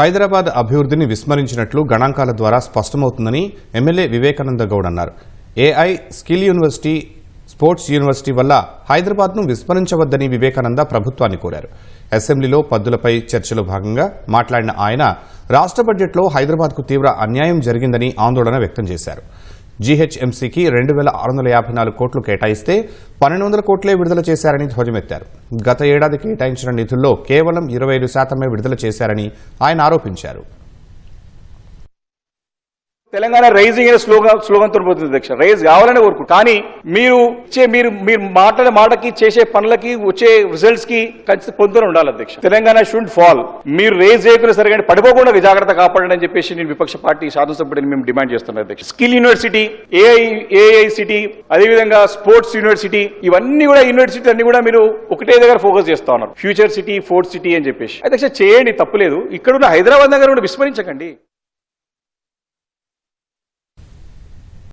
హైదరాబాద్ అభివృద్ధిని విస్మరించినట్లు గణాంకాల ద్వారా స్పష్టమవుతుందని ఎమ్మెల్యే వివేకానంద గౌడ్ అన్నారు. AI skill university sports university వల్ల హైదరాబాద్ను విస్మరించవద్దని వివేకానంద ప్రభుత్వాన్ని కోరారు. అసెంబ్లీలో పద్దులపై చర్చలో భాగంగా మాట్లాడిన ఆయన రాష్ట్ర బడ్జెట్లో హైదరాబాద్కు తీవ్ర అన్యాయం జరిగిందని ఆందోళన వ్యక్తం చేశారు. జీహెచ్ఎంసీకి రెండు వేల ఆరు వందల యాభై నాలుగు కోట్లు కేటాయిస్తే పన్నెండు వందల కోట్లే విడుదల చేశారని ధ్వజమెత్తారు. గత ఏడాది కేటాయించిన నిధుల్లో కేవలం ఇరవై ఐదు శాతమే విడుదల చేశారని ఆయన ఆరోపించారు. తెలంగాణ రైజింగ్ అనే స్లోగన్ స్లోగన్ పోతుంది అధ్యక్ష. రైజ్ కావాలని కోరుకు కానీ మీరు ఇచ్చే మీరు మీరు మాట్లాడే మాటకి చేసే పనులకి వచ్చే రిజల్ట్స్కి ఖచ్చితంగా పొందుతూనే ఉండాలి అధ్యక్ష. తెలంగాణ షుడ్ ఫాల్ మీరు రేజ్ చేయకుండా సరిగా పడిపోకుండా జాగ్రత్త కాపాడండి అని చెప్పేసి నేను విపక్ష పార్టీ శాసనసభ్యుడిని మేము డిమాండ్ చేస్తున్నాం అధ్యక్ష. స్కిల్ యూనివర్సిటీ ఏఐ ఏఐసిటీ అదేవిధంగా స్పోర్ట్స్ యూనివర్సిటీ ఇవన్నీ కూడా యూనివర్సిటీ అన్ని కూడా మీరు ఒకటే దగ్గర ఫోకస్ చేస్తా ఉన్నారు. ఫ్యూచర్ సిటీ ఫోర్త్ సిటీ అని చెప్పేసి. అధ్యక్ష చేయండి తప్పులేదు ఇక్కడున్న హైదరాబాద్ నగర్ కూడా విస్మరించకండి.